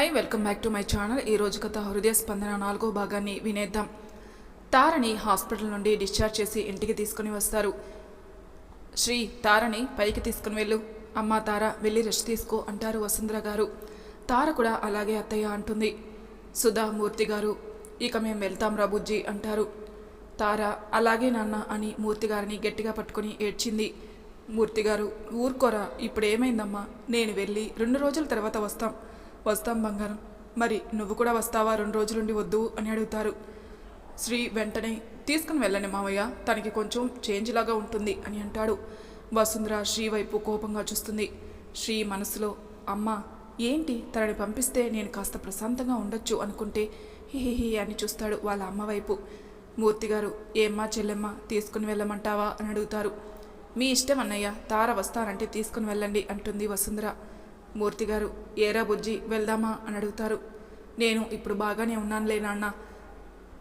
Hi welcome back to my channel ఈ రోజు కథ హృదయ స్పందన నాలుగో భాగాన్ని వినేద్దాం. తారని హాస్పిటల్ నుండి డిశ్చార్జ్ చేసి ఇంటికి తీసుకుని వస్తారు. శ్రీ తారని పైకి తీసుకుని వెళ్ళు. అమ్మ తార వెళ్ళి రెస్ట్ తీసుకో అంటారు వసుంధర గారు. తార కూడా అలాగే అత్తయ్య అంటుంది. సుధా మూర్తి గారు ఇక మేము వెళ్తాం రాబుజ్జి అంటారు. తార అలాగే నాన్న అని మూర్తి గారిని గట్టిగా పట్టుకుని ఏడ్చింది. మూర్తి గారు ఊరుకోరా ఇప్పుడు ఏమైందమ్మా నేను వెళ్ళి రెండు రోజుల తర్వాత వస్తాం. వస్తాం బంగారం. మరి నువ్వు కూడా వస్తావా? రెండు రోజులుండి వద్దు అని అడుగుతారు. శ్రీ వెంటనే తీసుకుని వెళ్ళండి మావయ్య. తనకి కొంచెం చేంజ్ లాగా ఉంటుంది అని అంటాడు. వసుంధర శ్రీ వైపు కోపంగా చూస్తుంది. శ్రీ మనసులో అమ్మ ఏంటి? తనని పంపిస్తే నేను కాస్త ప్రశాంతంగా ఉండొచ్చు అనుకుంటే హిహిహి అని చూస్తాడు వాళ్ళ అమ్మ వైపు. మూర్తి గారు ఏమ్మా చెల్లెమ్మ తీసుకుని వెళ్ళమంటావా? అని అడుగుతారు. మీ ఇష్టం అన్నయ్య తార వస్తానంటే తీసుకుని వెళ్ళండి అంటుంది వసుంధర. మూర్తి గారు ఏరా బుజ్జి వెళ్దామా అని అడుగుతారు. నేను ఇప్పుడు బాగానే ఉన్నానులే నాన్న.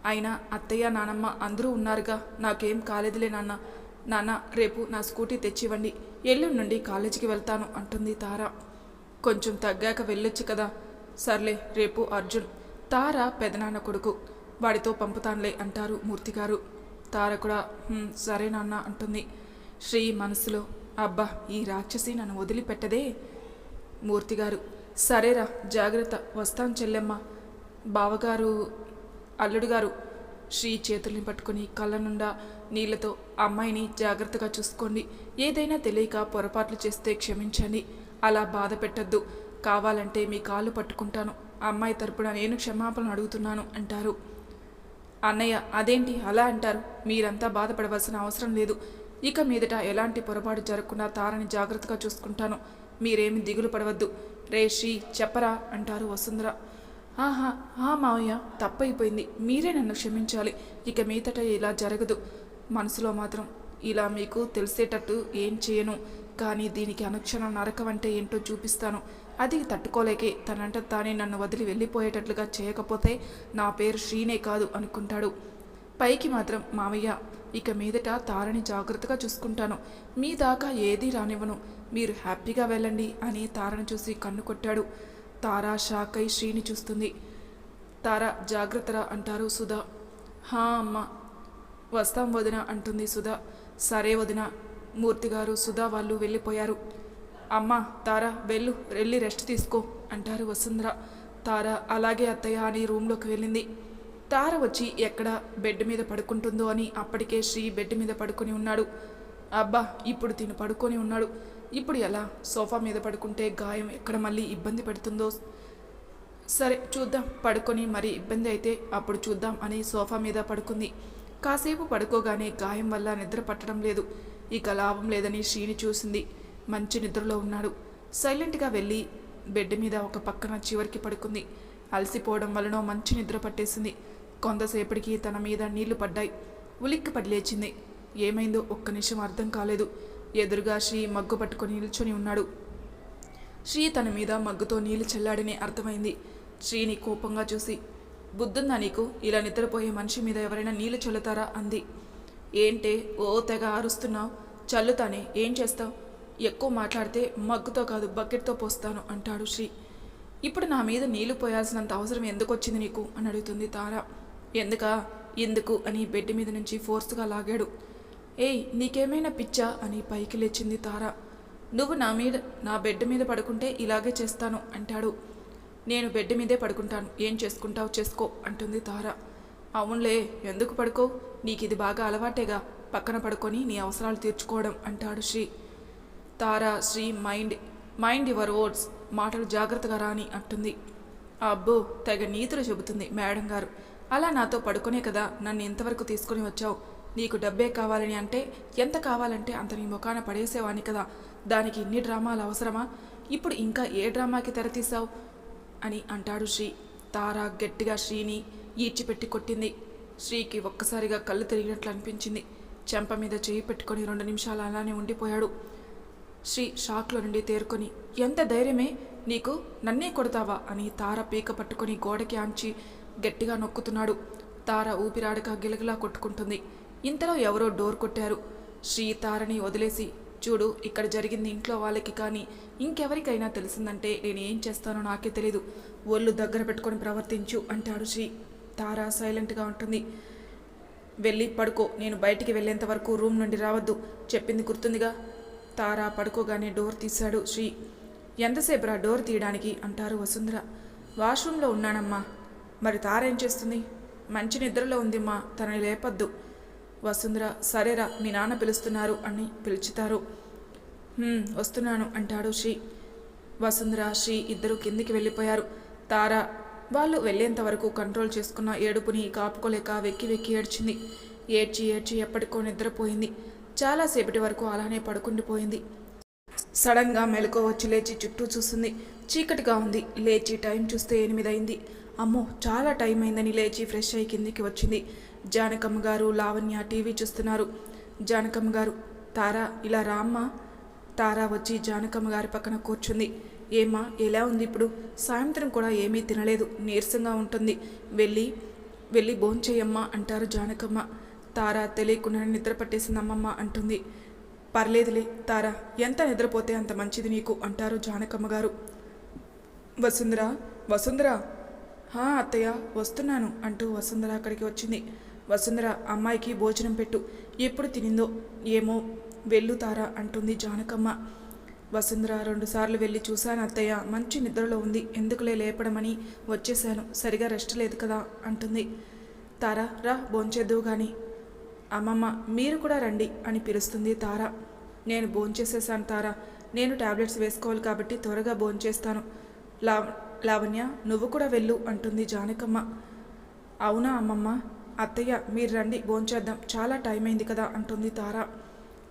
అయినా అత్తయ్య నానమ్మ అందరూ ఉన్నారుగా. నాకేం కాలేదులే నాన్న. నాన్న రేపు నా స్కూటీ తెచ్చివ్వండి. ఎల్లుండి నుండి కాలేజీకి వెళ్తాను అంటుంది తార. కొంచెం తగ్గాక వెళ్ళొచ్చు కదా. సర్లే రేపు అర్జున్. తార పెదనాన్న కొడుకు. వాడితో పంపుతానులే అంటారు మూర్తిగారు తార కూడా సరే నాన్న అంటుంది. శ్రీ మనసులో అబ్బా ఈ రాక్షసి నన్ను వదిలిపెట్టదే? మూర్తిగారు సరేరా జాగ్రత్త. వస్తాను చెల్లెమ్మ. బావగారు అల్లుడు గారు. శ్రీ చేతుల్ని పట్టుకుని కళ్ళ నుండా నీళ్ళతో అమ్మాయిని జాగ్రత్తగా చూసుకోండి. ఏదైనా తెలియక పొరపాట్లు చేస్తే క్షమించండి. అలా బాధ పెట్టద్దు. కావాలంటే మీ కాళ్ళు పట్టుకుంటాను. అమ్మాయి తరపున నేను క్షమాపణ అడుగుతున్నాను అంటారు. అన్నయ్య అదేంటి అలా అంటారు? మీరంతా బాధపడవలసిన అవసరం లేదు. ఇక మీదట ఎలాంటి పొరపాటు జరగకుండా తారని జాగ్రత్తగా చూసుకుంటాను. మీరేమి దిగులు పడవద్దు. రే శ్రీ చెప్పరా అంటారు వసుంధర. ఆహా ఆ మావయ్య తప్పైపోయింది. మీరే నన్ను క్షమించాలి. ఇక మీదట ఇలా జరగదు. మనసులో మాత్రం ఇలా మీకు తెలిసేటట్టు ఏం చేయను. కానీ దీనికి అనుక్షణం నరకం అంటే ఏంటో చూపిస్తాను. అది తట్టుకోలేకే. తనంట తానే నన్ను వదిలి వెళ్ళిపోయేటట్లుగా చేయకపోతే నా పేరు శ్రీనే కాదు అనుకుంటాడు. పైకి మాత్రం మావయ్య ఇక మీదట తారని జాగ్రత్తగా చూసుకుంటాను. మీ దాకా ఏదీ రానివ్వను. మీరు హ్యాపీగా వెళ్ళండి అని తారను చూసి కన్ను కొట్టాడు. తారా షాక్ అయి శ్రీని చూస్తుంది. తార జాగ్రత్తరా అంటారు సుధా. హా అమ్మ. వస్తాం వదిన అంటుంది సుధా. సరే వదిన. మూర్తిగారు సుధా వాళ్ళు వెళ్ళిపోయారు. అమ్మ తార వెళ్ళు. వెళ్ళి రెస్ట్ తీసుకో అంటారు వసుంధర. తార అలాగే అత్తయ్య అని రూమ్లోకి వెళ్ళింది. తార వచ్చి ఎక్కడ బెడ్ మీద పడుకుంటుందో అని అప్పటికే శ్రీ బెడ్ మీద పడుకొని ఉన్నాడు. అబ్బా ఇప్పుడు తిను పడుకొని ఉన్నాడు. ఇప్పుడు ఎలా? సోఫా మీద పడుకుంటే గాయం ఎక్కడ మళ్ళీ ఇబ్బంది పెడుతుందో? సరే చూద్దాం. పడుకొని మరి ఇబ్బంది అయితే అప్పుడు చూద్దాం అని సోఫా మీద పడుకుంది. కాసేపు పడుకోగానే గాయం వల్ల నిద్ర పట్టడం లేదు. ఇక లాభం లేదని శ్రీని చూసింది. మంచి నిద్రలో ఉన్నాడు. సైలెంట్గా వెళ్ళి బెడ్ మీద ఒక పక్కన చివరికి పడుకుంది. అలసిపోవడం వలన మంచి నిద్ర పట్టేసింది. కొంతసేపటికి తన మీద నీళ్ళు పడ్డాయి. ఉలిక్కి పడి లేచింది. ఏమైందో ఒక్క నిమిషం అర్థం కాలేదు. ఎదురుగా శ్రీ మగ్గు పట్టుకొని నిల్చొని ఉన్నాడు. శ్రీ తన మీద మగ్గుతో నీళ్ళు చల్లాడని అర్థమైంది. శ్రీని కోపంగా చూసి బుద్ధుందా నీకు? ఇలా నిద్రపోయే మనిషి మీద ఎవరైనా నీళ్ళు చల్లుతారా? అంది. ఏంటే? ఓ తెగ అరుస్తున్నావు చల్లుతానే. ఏం చేస్తావు? ఎక్కువ మాట్లాడితే మగ్గుతో కాదు బకెట్తో పోస్తాను అంటాడు శ్రీ. ఇప్పుడు నా మీద నీళ్ళు పోయాల్సినంత అవసరం ఎందుకు వచ్చింది నీకు? అని అడుగుతుంది తార. ఎందుక? ఎందుకు? అని బెడ్ మీద నుంచి ఫోర్స్గా లాగాడు. ఏయ్ నీకేమైనా పిచ్చా? అని పైకి లేచింది తార. నువ్వు నా మీద నా బెడ్ మీద పడుకుంటే ఇలాగే చేస్తాను అంటాడు. నేను బెడ్ మీదే పడుకుంటాను. ఏం చేసుకుంటావు చేసుకో అంటుంది తార. అవునులే ఎందుకు పడుకో? నీకు ఇది బాగా అలవాటేగా. పక్కన పడుకొని నీ అవసరాలు తీర్చుకోవడం అంటాడు Sri. Tara Sri mind mind your words మాటలు జాగ్రత్తగా రాని అంటుంది. అబ్బో తెగ నీతులు చెబుతుంది మేడం గారు. అలా నాతో పడుకునే కదా నన్ను ఇంతవరకు తీసుకుని వచ్చావు. నీకు డబ్బే కావాలని అంటే ఎంత కావాలంటే అంత నీ ముఖాన పడేసేవాని కదా. దానికి ఇన్ని డ్రామాలు అవసరమా? ఇప్పుడు ఇంకా ఏ డ్రామాకి తెరతీసావు అని అంటాడు శ్రీ. తార గట్టిగా శ్రీని ఈడ్చిపెట్టి కొట్టింది. శ్రీకి ఒక్కసారిగా కళ్ళు తిరిగినట్లు అనిపించింది. చెంప మీద చేయి పెట్టుకొని రెండు నిమిషాలు అలానే ఉండిపోయాడు. శ్రీ షాక్లో నుండి తేరుకొని ఎంత ధైర్యమే! నీకు నన్నే కొడతావా? అని తార పీక పట్టుకొని గోడకి ఆంచి గట్టిగా నొక్కుతున్నాడు. తార ఊపిరాడక గిలగిలా కొట్టుకుంటుంది. ఇంతలో ఎవరో డోర్ కొట్టారు. శ్రీ తారని వదిలేసి చూడు ఇక్కడ జరిగింది ఇంట్లో వాళ్ళకి కానీ ఇంకెవరికైనా తెలిసిందంటే నేను ఏం చేస్తానో నాకే తెలీదు. ఒళ్ళు దగ్గర పెట్టుకొని ప్రవర్తించు అంటాడు శ్రీ. తార సైలెంట్గా ఉంటుంది. వెళ్ళి పడుకో నేను బయటికి వెళ్ళేంత వరకు రూమ్ నుండి రావద్దు. చెప్పింది గుర్తుందిగా? తార పడుకోగానే డోర్ తీశాడు శ్రీ. ఎంతసేపు రా డోర్ తీయడానికి? అంటారు వసుంధర. వాష్రూమ్లో ఉన్నానమ్మా. మరి తార ఏం చేస్తుంది? మంచి నిద్రలో ఉందిమ్మా తనని లేపద్దు. వసుంధర సరేరా మీ నాన్న పిలుస్తున్నారు అని పిలుచుతారు. వస్తున్నాను అంటాడు శ్రీ. వసుంధర శ్రీ ఇద్దరు కిందికి వెళ్ళిపోయారు. తార వాళ్ళు వెళ్ళేంత వరకు కంట్రోల్ చేసుకున్న ఏడుపుని కాపుకోలేక వెక్కి వెక్కి ఏడ్చింది. ఏడ్చి ఏడ్చి ఎప్పటికో నిద్రపోయింది. చాలాసేపటి వరకు అలానే పడుకుండిపోయింది సడన్గా మెలకు వచ్చి లేచి చుట్టూ చూస్తుంది. చీకటిగా ఉంది. లేచి టైం చూస్తే ఎనిమిది అయింది అమ్మో చాలా టైం అయిందని లేచి ఫ్రెష్ అయ్యి కిందికి వచ్చింది. జానకమ్మ గారు లావణ్య టీవీ చూస్తున్నారు. జానకమ్మ గారు తారా ఇలా రామ్మ తారా వచ్చి జానకమ్మ గారి పక్కన కూర్చుంది. ఏమ్మా ఎలా ఉంది ఇప్పుడు? సాయంత్రం కూడా ఏమీ తినలేదు నీరసంగా ఉంటుంది. వెళ్ళి వెళ్ళి భోంచేయమ్మా అంటారు జానకమ్మ. తారా తెలియకుండా నిద్ర పట్టేసింది అమ్మమ్మ అంటుంది. పర్లేదులే తారా ఎంత నిద్రపోతే అంత మంచిది నీకు అంటారు జానకమ్మ గారు. వసుంధర వసుంధర? హా అత్తయ్య వస్తున్నాను అంటూ వసుంధర అక్కడికి వచ్చింది. వసుంధర అమ్మాయికి భోజనం పెట్టు. ఎప్పుడు తినిందో ఏమో వెళ్ళుతారా అంటుంది జానకమ్మ. వసుంధర రెండుసార్లు వెళ్ళి చూశాను అత్తయ్య. మంచి నిద్రలో ఉంది. ఎందుకులే లేపడమని వచ్చేసాను సరిగా రెస్ట్ లేదు కదా అంటుంది. తారా రా భోంచేద్దువు గాని. అమ్మమ్మ మీరు కూడా రండి అని పిలుస్తుంది తార. నేను భోంచేసేసాను తార. నేను టాబ్లెట్స్ వేసుకోవాలి కాబట్టి త్వరగా భోంచేస్తాను. లావ లావణ్య నువ్వు కూడా వెళ్ళు అంటుంది జానకమ్మ. అవునా అమ్మమ్మ? అత్తయ్య మీరు రండి భోంచేద్దాం చాలా టైం అయింది కదా అంటుంది తార.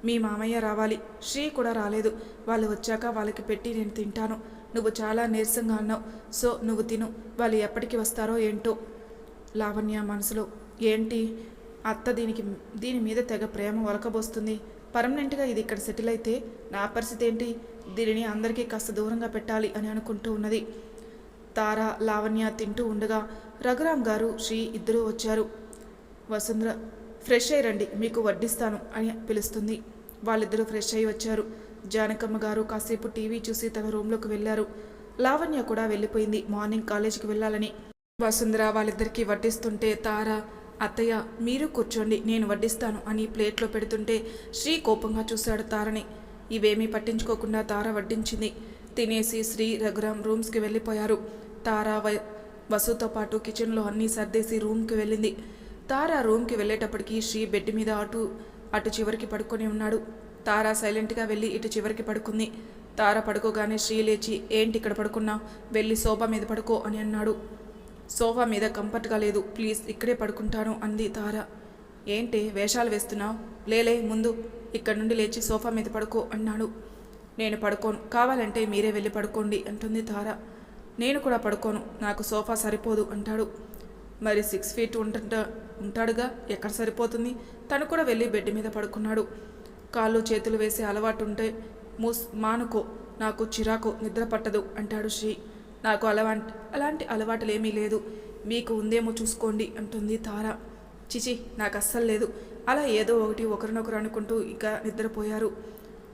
మీ మామయ్య రావాలి. శ్రీ కూడా రాలేదు. వాళ్ళు వచ్చాక వాళ్ళకి పెట్టి నేను తింటాను. నువ్వు చాలా నీరసంగా అన్నావు. సో నువ్వు తిను. వాళ్ళు ఎప్పటికి వస్తారో ఏంటో? లావణ్య మనసులో. ఏంటి? అత్త దీనికి దీని మీద తెగ ప్రేమ ఒలకబోస్తుంది. పర్మనెంట్గా ఇది ఇక్కడ సెటిల్ అయితే నా పరిస్థితి ఏంటి? దీనిని అందరికీ కాస్త దూరంగా పెట్టాలి అని అనుకుంటూ ఉన్నది. తార లావణ్య తింటూ ఉండగా రఘురామ్ గారు శ్రీ ఇద్దరూ వచ్చారు. వసుంధర ఫ్రెష్ అయ్యి రండి మీకు వడ్డిస్తాను అని పిలుస్తుంది. వాళ్ళిద్దరూ ఫ్రెష్ అయ్యి వచ్చారు. జానకమ్మ గారు కాసేపు టీవీ చూసి తన రూమ్లోకి వెళ్ళారు. లావణ్య కూడా వెళ్ళిపోయింది. మార్నింగ్ కాలేజీకి వెళ్ళాలని. వసుంధర వాళ్ళిద్దరికీ వడ్డిస్తుంటే తార అత్తయ్య మీరు కూర్చోండి నేను వడ్డిస్తాను అని ప్లేట్లో పెడుతుంటే శ్రీ కోపంగా చూశాడు తారని. ఇవేమీ పట్టించుకోకుండా తార వడ్డించింది. తినేసి శ్రీ రఘురాం రూమ్స్కి వెళ్ళిపోయారు. తార వసుతో పాటు కిచెన్లో అన్నీ సర్దేసి రూమ్కి వెళ్ళింది. తార రూమ్కి వెళ్ళేటప్పటికి శ్రీ బెడ్ మీద అటు అటు చివరికి పడుకొని ఉన్నాడు. తార సైలెంట్గా వెళ్ళి ఇటు చివరికి పడుకుంది. తార పడుకోగానే శ్రీ లేచి ఏంటి ఇక్కడ పడుకున్నా వెళ్ళి సోఫా మీద పడుకో అని అన్నాడు. సోఫా మీద కంఫర్ట్గా లేదు. ప్లీజ్ ఇక్కడే పడుకుంటాను అంది తార. ఏంటి? వేషాలు వేస్తున్నావు? లేలే ముందు ఇక్కడ నుండి లేచి సోఫా మీద పడుకో అన్నాడు. నేను పడుకోను. కావాలంటే మీరే వెళ్ళి పడుకోండి అంటుంది తార. నేను కూడా పడుకోను. నాకు సోఫా సరిపోదు అంటాడు. మరి సిక్స్ ఫీట్ ఉంటుంట ఉంటాడుగా? ఎక్కడ సరిపోతుంది? తను కూడా వెళ్ళి బెడ్ మీద పడుకున్నాడు. కాళ్ళు చేతులు వేసే అలవాటు ఉంటే మూస్ మానుకో నాకు చిరాకు నిద్ర పట్టదు అంటాడు శ్రీ. నాకు అలవాంటి అలాంటి అలవాటులేమీ లేదు. మీకు ఉందేమో చూసుకోండి అంటుంది తార. చిచి నాకు అస్సలు లేదు. అలా ఏదో ఒకటి ఒకరినొకరు అనుకుంటూ ఇక నిద్రపోయారు.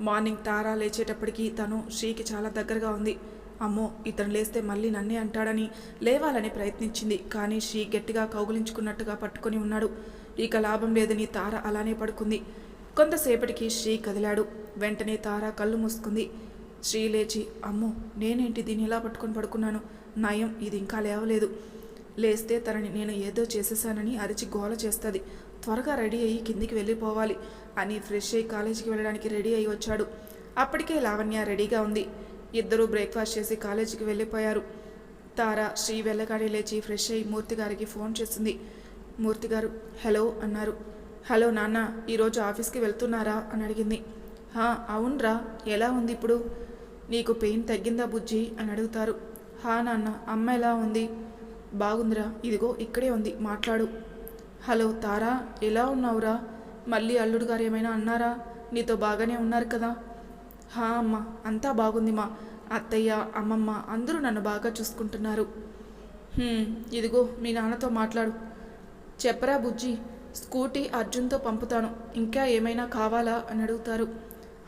మార్నింగ్ తార లేచేటప్పటికి తను శ్రీకి చాలా దగ్గరగా ఉంది. అమ్మో ఇతను లేస్తే మళ్ళీ నన్నే అంటాడని లేవాలని ప్రయత్నించింది. కానీ శ్రీ గట్టిగా కౌగులించుకున్నట్టుగా పట్టుకొని ఉన్నాడు. ఇక లాభం లేదని తార అలానే పడుకుంది. కొంతసేపటికి శ్రీ కదిలాడు. వెంటనే తార కళ్ళు మూసుకుంది. శ్రీ లేచి అమ్మో నేనేంటి దీన్ని ఇలా పట్టుకొని పడుకున్నాను? నయం ఇది ఇంకా లేవలేదు. లేస్తే తనని నేను ఏదో చేసేసానని అరిచి గోల చేస్తుంది. త్వరగా రెడీ అయ్యి కిందికి వెళ్ళిపోవాలి అని ఫ్రెష్ అయ్యి కాలేజీకి వెళ్ళడానికి రెడీ అయ్యి వచ్చాడు. అప్పటికే లావణ్య రెడీగా ఉంది. ఇద్దరూ బ్రేక్ఫాస్ట్ చేసి కాలేజీకి వెళ్ళిపోయారు. తార శ్రీ వెళ్ళగాడి లేచి ఫ్రెష్ అయ్యి మూర్తి గారికి ఫోన్ చేసింది. మూర్తి గారు హలో అన్నారు. హలో నాన్న ఈరోజు ఆఫీస్కి వెళ్తున్నారా? అని అడిగింది. హా అవునరా. ఎలా ఉంది ఇప్పుడు? నీకు పెయిన్ తగ్గిందా బుజ్జి? అని అడుగుతారు. హా నాన్న అమ్మ ఎలా ఉంది? బాగుందిరా. ఇదిగో ఇక్కడే ఉంది. మాట్లాడు. హలో తారా ఎలా ఉన్నావురా? మళ్ళీ అల్లుడు గారు ఏమైనా అన్నారా? నీతో బాగానే ఉన్నారు కదా. హా అమ్మ అంతా బాగుంది మా. అత్తయ్య అమ్మమ్మ అందరూ నన్ను బాగా చూసుకుంటున్నారు. ఇదిగో మీ నాన్నతో మాట్లాడు. చెప్పరా బుజ్జి స్కూటీ అర్జున్తో పంపుతాను. ఇంకా ఏమైనా కావాలా? అని అడుగుతారు.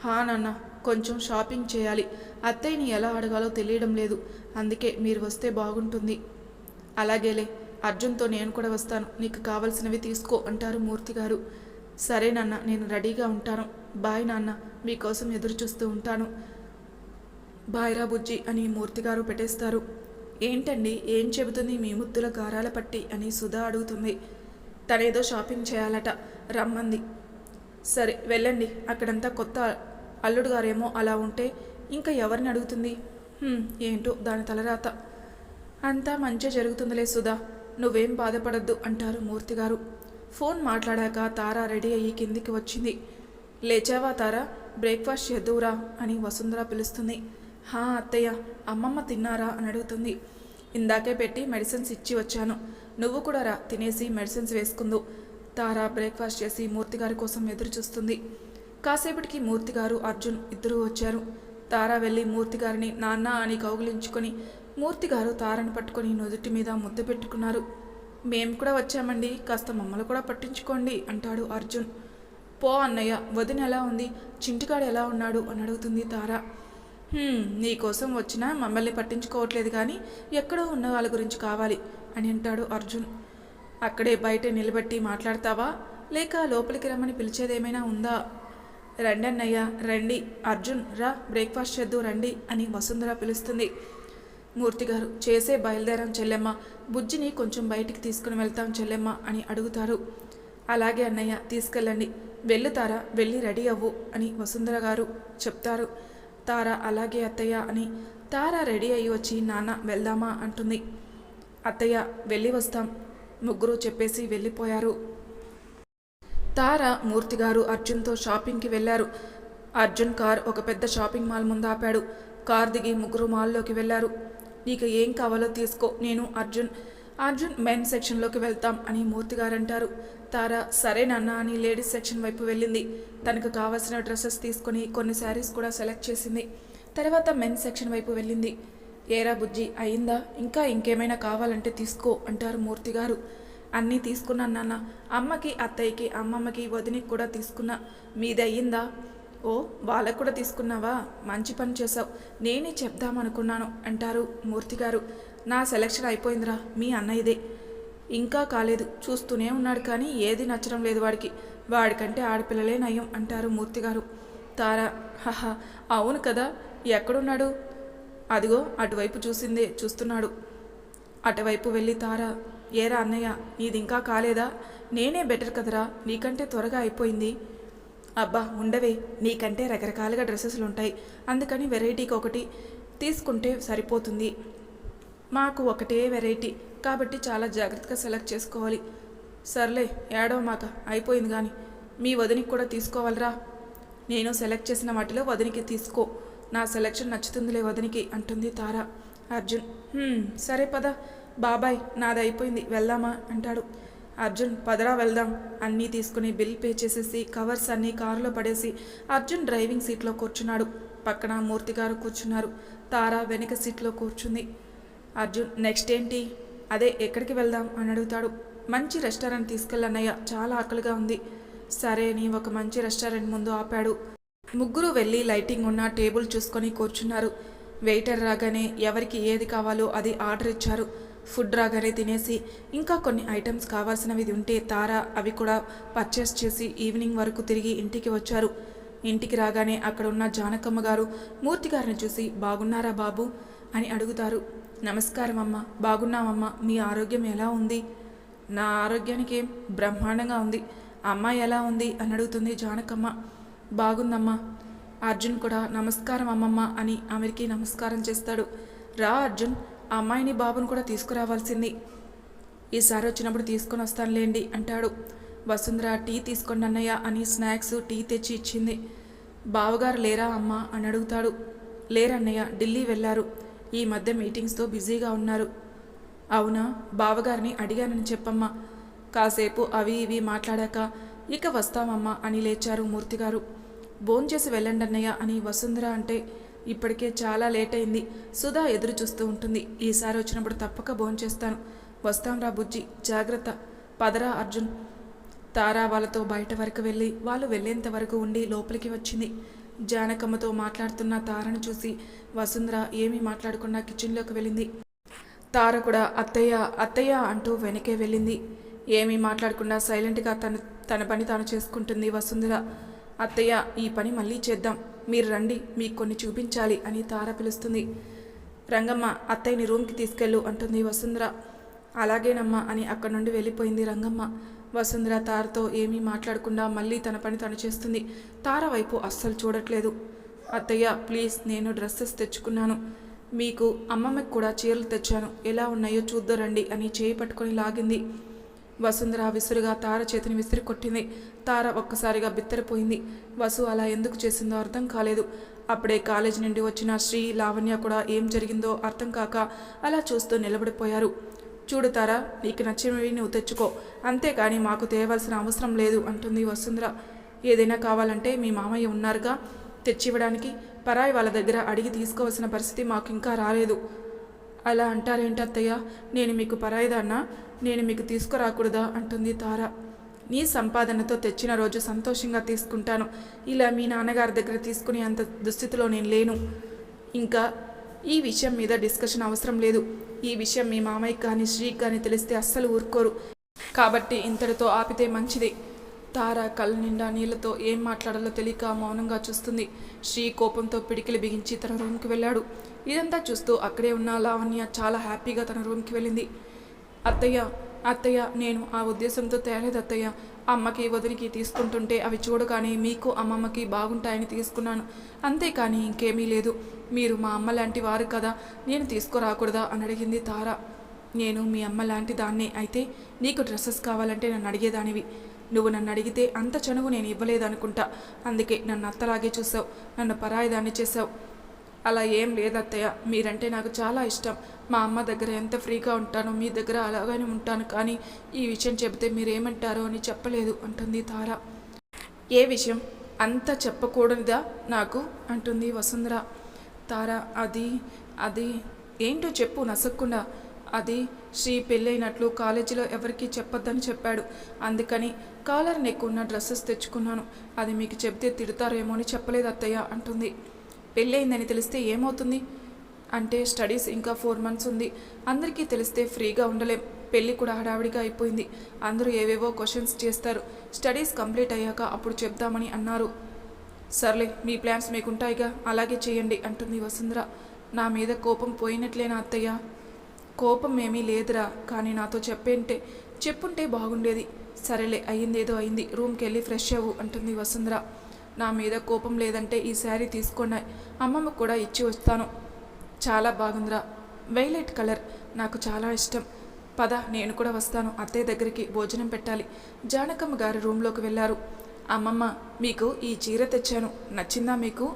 హా నాన్న కొంచెం షాపింగ్ చేయాలి. అత్తయ్యని ఎలా అడగాలో తెలియడం లేదు. అందుకే మీరు వస్తే బాగుంటుంది. అలాగేలే అర్జున్తో నేను కూడా వస్తాను. నీకు కావలసినవి తీసుకో అంటారు మూర్తి గారు సరే నాన్న నేను రెడీగా ఉంటాను. బాయ్ నాన్న మీకోసం ఎదురు చూస్తూ ఉంటాను. బాయ్రా బుజ్జి అని మూర్తి గారు పెట్టేస్తారు. ఏంటండి ఏం చెబుతుంది మీ ముద్దుల గారాల పట్టి అని సుధా అడుగుతుంది. తనేదో షాపింగ్ చేయాలట రమ్మంది. సరే వెళ్ళండి అక్కడంతా కొత్త అల్లుడు గారేమో అలా ఉంటే ఇంకా ఎవరిని అడుగుతుంది? ఏంటో దాని తలరాత. అంతా మంచి జరుగుతుందిలే సుధా నువ్వేం బాధపడద్దు అంటారు మూర్తి గారు ఫోన్ మాట్లాడాక తారా రెడీ అయ్యి కిందికి వచ్చింది. లేచావా తారా? బ్రేక్ఫాస్ట్ చేద్దువురా అని వసుంధర పిలుస్తుంది. హా అత్తయ్య అమ్మమ్మ తిన్నారా అని అడుగుతుంది. ఇందాకే పెట్టి మెడిసిన్స్ ఇచ్చి వచ్చాను. నువ్వు కూడా రా తినేసి మెడిసిన్స్ వేసుకుందు. తారా బ్రేక్ఫాస్ట్ చేసి మూర్తి గారి కోసం ఎదురు చూస్తుంది కాసేపటికి మూర్తి గారు అర్జున్ ఇద్దరూ వచ్చారు. తారా వెళ్ళి మూర్తి గారిని నాన్న అని కౌగులించుకొని మూర్తి గారు తారని పట్టుకొని నుదుటి మీద ముద్దు పెట్టుకున్నారు. మేము కూడా వచ్చామండి కాస్త మమ్మల్ని కూడా పట్టించుకోండి అంటాడు అర్జున్. పో అన్నయ్య వదిన ఎలా ఉంది? చింటికాడు ఎలా ఉన్నాడు? అని అడుగుతుంది తార. నీకోసం వచ్చినా మమ్మల్ని పట్టించుకోవట్లేదు కానీ ఎక్కడో ఉన్న వాళ్ళ గురించి కావాలి అని అంటాడు అర్జున్. అక్కడే బయట నిలబెట్టి మాట్లాడతావా? లేక లోపలికి రమ్మని పిలిచేదేమైనా ఉందా? రండి అన్నయ్య రండి. అర్జున్ రా. బ్రేక్ఫాస్ట్ చేద్దు రండి అని వసుంధర పిలుస్తుంది. మూర్తి గారు చేసే బయలుదేరాం చెల్లెమ్మ. బుజ్జిని కొంచెం బయటికి తీసుకుని వెళ్తాం చెల్లెమ్మ అని అడుగుతారు. అలాగే అన్నయ్య తీసుకెళ్ళండి. వెళ్ళుతారా వెళ్ళి రెడీ అవ్వు అని వసుంధర గారు చెప్తారు. తార అలాగే అత్తయ్య అని తార రెడీ అయ్యి వచ్చి నాన్న వెళ్దామా అంటుంది. అత్తయ్య వెళ్ళి వస్తాం. ముగ్గురు చెప్పేసి వెళ్ళిపోయారు. తార మూర్తి గారు అర్జున్తో షాపింగ్కి వెళ్ళారు. అర్జున్ కార్ ఒక పెద్ద షాపింగ్ మాల్ ముందు ఆపాడు. కార్ దిగి ముగ్గురు మాల్లోకి వెళ్ళారు. నీకు ఏం కావాలో తీసుకో. నేను అర్జున్ అర్జున్ మెన్ సెక్షన్లోకి వెళ్తాం అని మూర్తి గారు అంటారు తార సరే నాన్న అని లేడీస్ సెక్షన్ వైపు వెళ్ళింది. తనకు కావాల్సిన డ్రెస్సెస్ తీసుకొని కొన్ని శారీస్ కూడా సెలెక్ట్ చేసింది. తర్వాత మెన్ సెక్షన్ వైపు వెళ్ళింది. ఏరా బుజ్జి అయిందా? ఇంకా ఇంకేమైనా కావాలంటే తీసుకో అంటారు మూర్తి గారు. అన్నీ తీసుకున్నాను నాన్న. అమ్మకి అత్తయ్యకి అమ్మమ్మకి వదినికి కూడా తీసుకున్నా. మీది అయ్యిందా? ఓ వాళ్ళకు కూడా తీసుకున్నావా? మంచి పని చేసావు నేనే చెప్దామనుకున్నాను అంటారు మూర్తి గారు. నా సెలక్షన్ అయిపోయిందిరా. మీ అన్నయ్యదే ఇంకా కాలేదు. చూస్తూనే ఉన్నాడు కానీ ఏది నచ్చడం లేదు వాడికి. వాడికంటే ఆడపిల్లలే నయం అంటారు మూర్తి గారు. తారా హహా అవును కదా. ఎక్కడున్నాడు? అదిగో అటువైపు చూసిందే చూస్తున్నాడు. అటువైపు వెళ్ళి తారా ఏరా అన్నయ్య నీది ఇంకా కాలేదా? నేనే బెటర్ కదరా. నీకంటే త్వరగా అయిపోయింది. అబ్బా ఉండవే. నీకంటే రకరకాలుగా డ్రెస్సెస్లు ఉంటాయి అందుకని వెరైటీకి ఒకటి తీసుకుంటే సరిపోతుంది. మాకు ఒకటే వెరైటీ కాబట్టి చాలా జాగ్రత్తగా సెలెక్ట్ చేసుకోవాలి. సర్లే ఏడవ మాక అయిపోయింది కానీ మీ వదినికి కూడా తీసుకోవాలిరా. నేను సెలెక్ట్ చేసిన వాటిలో వదినికి తీసుకో. నా సెలెక్షన్ నచ్చుతుందిలే వదినికి అంటుంది తార. అర్జున్ సరే పద. బాబాయ్ నాది అయిపోయింది. వెళ్దామా? అంటాడు. అర్జున్ పదరా వెళ్దాం. అన్నీ తీసుకుని బిల్ పే చేసేసి కవర్స్ అన్నీ కారులో పడేసి అర్జున్ డ్రైవింగ్ సీట్లో కూర్చున్నాడు. పక్కన మూర్తి గారు కూర్చున్నారు. తార వెనక సీట్లో కూర్చుంది. అర్జున్ నెక్స్ట్ ఏంటి? అదే ఎక్కడికి వెళ్దాం? అని అడుగుతాడు. మంచి రెస్టారెంట్ తీసుకెళ్ళన్నయ్య చాలా ఆకలిగా ఉంది. సరే అని ఒక మంచి రెస్టారెంట్ ముందు ఆపాడు. ముగ్గురు వెళ్ళి లైటింగ్ ఉన్న టేబుల్ చూసుకొని కూర్చున్నారు. వెయిటర్ రాగానే ఎవరికి ఏది కావాలో అది ఆర్డర్ ఇచ్చారు. ఫుడ్ రాగానే తినేసి ఇంకా కొన్ని ఐటమ్స్ కావాల్సినవి ఉంటే తారా అవి కూడా పర్చేస్ చేసి ఈవినింగ్ వరకు తిరిగి ఇంటికి వచ్చారు. ఇంటికి రాగానే అక్కడ ఉన్న జానకమ్మ గారు మూర్తి గారిని చూసి బాగున్నారా బాబు? అని అడుగుతారు. నమస్కారం అమ్మ బాగున్నామమ్మా మీ ఆరోగ్యం ఎలా ఉంది? నా ఆరోగ్యానికి బ్రహ్మాండంగా ఉంది. అమ్మాయి ఎలా ఉంది? అని అడుగుతుంది జానకమ్మ. బాగుందమ్మా. అర్జున్ కూడా నమస్కారం అమ్మమ్మ అని ఆమెకి నమస్కారం చేస్తాడు. రా అర్జున్ అమ్మాయిని బాబుని కూడా తీసుకురావాల్సింది. ఈసారి వచ్చినప్పుడు తీసుకొని వస్తానులేండి అంటాడు. వసుంధర టీ తీసుకోండి అన్నయ్య అని స్నాక్స్ టీ తెచ్చి ఇచ్చింది. బావగారు లేరా అమ్మా అని అడుగుతాడు. లేరన్నయ్య ఢిల్లీ వెళ్ళారు. ఈ మధ్య మీటింగ్స్తో బిజీగా ఉన్నారు. అవునా? బావగారిని అడిగానని చెప్పమ్మా. కాసేపు అవి ఇవి మాట్లాడాక ఇక వస్తామమ్మా అని లేచారు మూర్తిగారు. భోంచేసి వెళ్ళండి అన్నయ్య అని వసుంధర అంటే ఇప్పటికే చాలా లేట్ అయింది సుధా ఎదురు చూస్తూ ఉంటుంది. ఈసారి వచ్చినప్పుడు తప్పక భోంచేస్తాను వస్తాంరా బుజ్జి జాగ్రత్త. పదరా అర్జున్. తారా వాళ్ళతో బయట వరకు వెళ్ళి వాళ్ళు వెళ్ళేంత వరకు ఉండి లోపలికి వచ్చింది. జానకమ్మతో మాట్లాడుతున్న తారను చూసి వసుంధర ఏమీ మాట్లాడకుండా కిచెన్లోకి వెళ్ళింది. తార కూడా అత్తయ్య అత్తయ్య అంటూ వెనకే వెళ్ళింది. ఏమీ మాట్లాడకుండా సైలెంట్గా తన తన పని తాను చేసుకుంటుంది వసుంధర. అత్తయ్య ఈ పని మళ్ళీ చేద్దాం. మీరు రండి మీకు కొన్ని చూపించాలి అని తార పిలుస్తుంది. రంగమ్మ అత్తయ్యని రూమ్కి తీసుకెళ్ళు అంటుంది వసుంధర. అలాగేనమ్మా అని అక్కడి నుండి వెళ్ళిపోయింది రంగమ్మ. వసుంధర తారతో ఏమీ మాట్లాడకుండా మళ్ళీ తన పని తను చేస్తుంది. తార వైపు అస్సలు చూడట్లేదు. అత్తయ్య ప్లీజ్ నేను డ్రెస్సెస్ తెచ్చుకున్నాను. మీకు అమ్మమ్మకి కూడా చీరలు తెచ్చాను. ఎలా ఉన్నాయో చూద్దరండి అని చేయి పట్టుకొని లాగింది. వసుంధర విసురుగా తార చేతిని విసిరి కొట్టింది. తార ఒక్కసారిగా బిత్తరపోయింది. వసు అలా ఎందుకు చేసిందో అర్థం కాలేదు. అప్పుడే కాలేజీ నుండి వచ్చిన శ్రీ లావణ్య కూడా ఏం జరిగిందో అర్థం కాక అలా చూస్తూ నిలబడిపోయారు. చూడు తారా నీకు నచ్చినవి నువ్వు తెచ్చుకో. అంతేకాని మాకు తేవలసిన అవసరం లేదు అంటుంది వసుంధర. ఏదైనా కావాలంటే మీ మామయ్య ఉన్నారుగా? తెచ్చివ్వడానికి పరాయి వాళ్ళ దగ్గర అడిగి తీసుకోవాల్సిన పరిస్థితి మాకు ఇంకా రాలేదు. అలా అంటారేంటి అత్తయ్య నేను మీకు పరాయిదాన్నా? నేను మీకు తీసుకురాకూడదా? అంటుంది తార. నీ సంపాదనతో తెచ్చిన రోజు సంతోషంగా తీసుకుంటాను. ఇలా మీ నాన్నగారి దగ్గర తీసుకునే అంత దుస్థితిలో నేను లేను. ఇంకా ఈ విషయం మీద డిస్కషన్ అవసరం లేదు. ఈ విషయం మీ మామయ్య కానీ శ్రీకి కానీ తెలిస్తే అస్సలు ఊరుకోరు. కాబట్టి ఇంతటితో ఆపితే మంచిది. తార కళ్ళ నిండా నీళ్ళతో ఏం మాట్లాడాలో తెలియక మౌనంగా చూస్తుంది. శ్రీ కోపంతో పిడికిలు బిగించి తన రూమ్కి వెళ్ళాడు. ఇదంతా చూస్తూ అక్కడే ఉన్న లావణ్య చాలా హ్యాపీగా తన రూమ్కి వెళ్ళింది. అత్తయ్య అత్తయ్య నేను ఆ ఉద్దేశంతో తేలేదు అత్తయ్య. అమ్మకి వదినికి తీసుకుంటుంటే అవి చూడగానే మీకు అమ్మమ్మకి బాగుంటాయని తీసుకున్నాను. అంతేకాని ఇంకేమీ లేదు. మీరు మా అమ్మ లాంటి వారు కదా నేను తీసుకురాకూడదా అని అడిగింది తార. నేను మీ అమ్మ లాంటి దాన్నే అయితే నీకు డ్రెస్సెస్ కావాలంటే నన్ను అడిగేదానివి. నువ్వు నన్ను అడిగితే అంత చనువు నేను ఇవ్వలేదనుకుంటా. అందుకే నన్ను అత్తలాగే చూసావు నన్ను పరాయిదాన్ని చేసావు. అలా ఏం లేదత్తయ్య. మీరంటే నాకు చాలా ఇష్టం. మా అమ్మ దగ్గర ఎంత ఫ్రీగా ఉంటానో మీ దగ్గర అలాగనే ఉంటాను. కానీ ఈ విషయం చెబితే మీరేమంటారో అని చెప్పలేదు అంటుంది తార. ఏ విషయం? అంత చెప్పకూడదా నాకు అంటుంది వసుంధర. తార అది అది ఏంటో చెప్పు నసక్కుండా. అది శ్రీ పెళ్ళైనట్లు కాలేజీలో ఎవరికీ చెప్పొద్దని చెప్పాడు. అందుకని కాలర్ నెక్కున్న ఉన్న డ్రెస్సెస్ తెచ్చుకున్నాను. అది మీకు చెబితే తిడతారేమో అని చెప్పలేదు అత్తయ్య అంటుంది. పెళ్ళయిందని తెలిస్తే ఏమవుతుంది? అంటే స్టడీస్ ఇంకా ఫోర్ మంత్స్ ఉంది. అందరికీ తెలిస్తే ఫ్రీగా ఉండలేం. పెళ్ళి కూడా హడావిడిగా అయిపోయింది. అందరూ ఏవేవో క్వశ్చన్స్ చేస్తారు. స్టడీస్ కంప్లీట్ అయ్యాక అప్పుడు చెప్దామని అన్నారు. సర్లే మీ ప్లాన్స్ మీకుంటాయిగా. అలాగే చేయండి అంటుంది వసుంధర. నా మీద కోపం పోయినట్లేనా అత్తయ్య? కోపం ఏమీ లేదురా. కానీ నాతో చెప్పేంటే చెప్పుంటే బాగుండేది. సరేలే అయ్యిందేదో అయింది. రూమ్కి వెళ్ళి ఫ్రెష్ అవ్వు అంటుంది వసుంధర. నా మీద కోపం లేదంటే ఈ శారీ తీసుకోండి అమ్మమ్మ కూడా ఇచ్చి వస్తాను. చాలా బాగుందిరా. వైలెట్ కలర్ నాకు చాలా ఇష్టం. పద నేను కూడా వస్తాను. అత్తయ్య దగ్గరికి భోజనం పెట్టాలి. జానకమ్మ గారి రూమ్లోకి వెళ్ళారు. అమ్మమ్మ మీకు ఈ చీర తెచ్చాను. నచ్చిందా మీకు?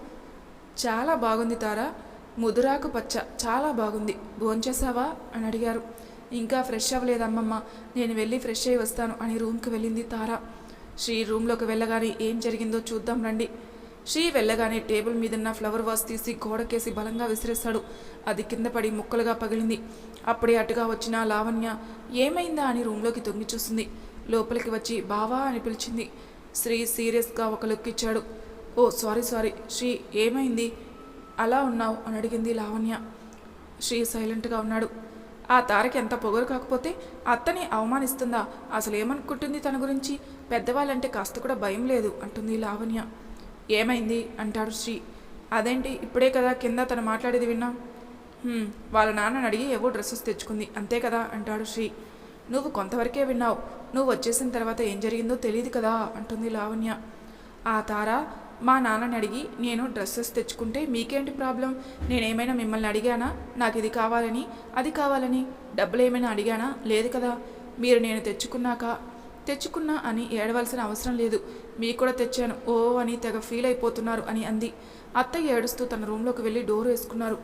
చాలా బాగుంది తారా. ముదురాకు పచ్చ. చాలా బాగుంది. భోంచేసావా అని అడిగారు. ఇంకా ఫ్రెష్ అవ్వలేదమ్మమ్మ నేను వెళ్ళి ఫ్రెష్ అయ్యి వస్తాను అని రూమ్కి వెళ్ళింది తార. శ్రీ రూమ్లోకి వెళ్ళగానే ఏం జరిగిందో చూద్దాం రండి. శ్రీ వెళ్ళగానే టేబుల్ మీదున్న ఫ్లవర్ వాస్ తీసి గోడకేసి బలంగా విసిరేస్తాడు. అది కింద పడి ముక్కలుగా పగిలింది. అప్పుడే అటుగా వచ్చిన లావణ్య ఏమైందా? అని రూమ్లోకి తొంగి చూస్తుంది లోపలికి వచ్చి బావా అని పిలిచింది. శ్రీ సీరియస్గా ఒక లుక్ ఇచ్చాడు. ఓ సారీ సారీ. శ్రీ ఏమైంది? అలా ఉన్నావు? అని అడిగింది లావణ్య. శ్రీ సైలెంట్గా ఉన్నాడు. ఆ తారకి ఎంత పొగరు కాకపోతే అత్తని అవమానిస్తుందా? అసలు ఏమనుకుంటుంది తన గురించి? పెద్దవాళ్ళంటే కాస్త కూడా భయం లేదు అంటుంది లావణ్య. ఏమైంది? అంటాడు శ్రీ. అదేంటి? ఇప్పుడే కదా కింద తను మాట్లాడేది విన్నా. వాళ్ళ నాన్నని అడిగి ఏవో డ్రెస్సెస్ తెచ్చుకుంది. అంతే కదా? అంటాడు శ్రీ. నువ్వు కొంతవరకే విన్నావు. నువ్వు వచ్చేసిన తర్వాత ఏం జరిగిందో తెలియదు కదా? అంటుంది లావణ్య. ఆ తార మా నాన్నని అడిగి నేను డ్రెస్సెస్ తెచ్చుకుంటే మీకేంటి ప్రాబ్లం? నేనేమైనా మిమ్మల్ని అడిగానా? నాకు ఇది కావాలని అది కావాలని డబ్బులు ఏమైనా అడిగానా? లేదు కదా. మీరు నేను తెచ్చుకున్నాక తెచ్చుకున్నా అని ఏడవలసిన అవసరం లేదు. మీకు కూడా తెచ్చాను. ఓ అని తెగ ఫీల్ అయిపోతున్నారు అని అంది. అత్తయ్య ఏడుస్తూ తన రూమ్లోకి వెళ్ళి డోర్ వేసుకున్నారు.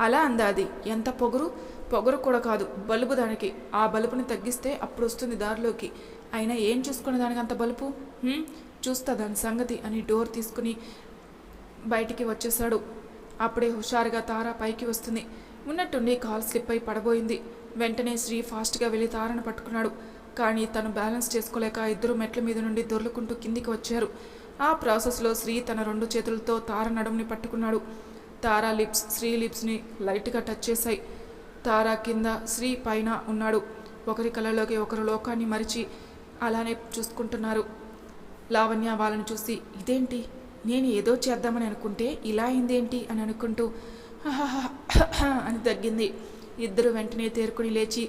అలా అందాది ఎంత పొగరు? పొగరు కూడా కాదు. బలుబు దానికి. ఆ బలుపుని తగ్గిస్తే అప్పుడు వస్తుంది దారిలోకి. అయినా ఏం చూసుకునే దానికి అంత బలుపు చూస్తా దాని సంగతి అని డోర్ తీసుకుని బయటికి వచ్చేశాడు. అప్పుడే హుషారుగా తార పైకి వస్తుంది. ఉన్నట్టుండి కాల్ స్లిప్ అయి పడబోయింది. వెంటనే శ్రీ ఫాస్ట్గా వెళ్ళి తారను పట్టుకున్నాడు. కానీ తను బ్యాలెన్స్ చేసుకోలేక ఇద్దరు మెట్ల మీద నుండి దొర్లుకుంటూ కిందికి వచ్చారు. ఆ ప్రాసెస్లో శ్రీ తన రెండు చేతులతో తార నడుముని పట్టుకున్నాడు. తారా లిప్స్ శ్రీ లిప్స్ని లైట్గా టచ్ చేశాయి. తార కింద శ్రీ పైన ఉన్నాడు. ఒకరి కళ్ళలోకి ఒకరు లోకాన్ని మరిచి అలానే చూసుకుంటున్నారు. లావణ్య వాళ్ళని చూసి ఇదేంటి? నేను ఏదో చేద్దామని అనుకుంటే ఇలా అయిందేంటి? అని అనుకుంటూ అని తగ్గింది. ఇద్దరు వెంటనే తేరుకుని లేచి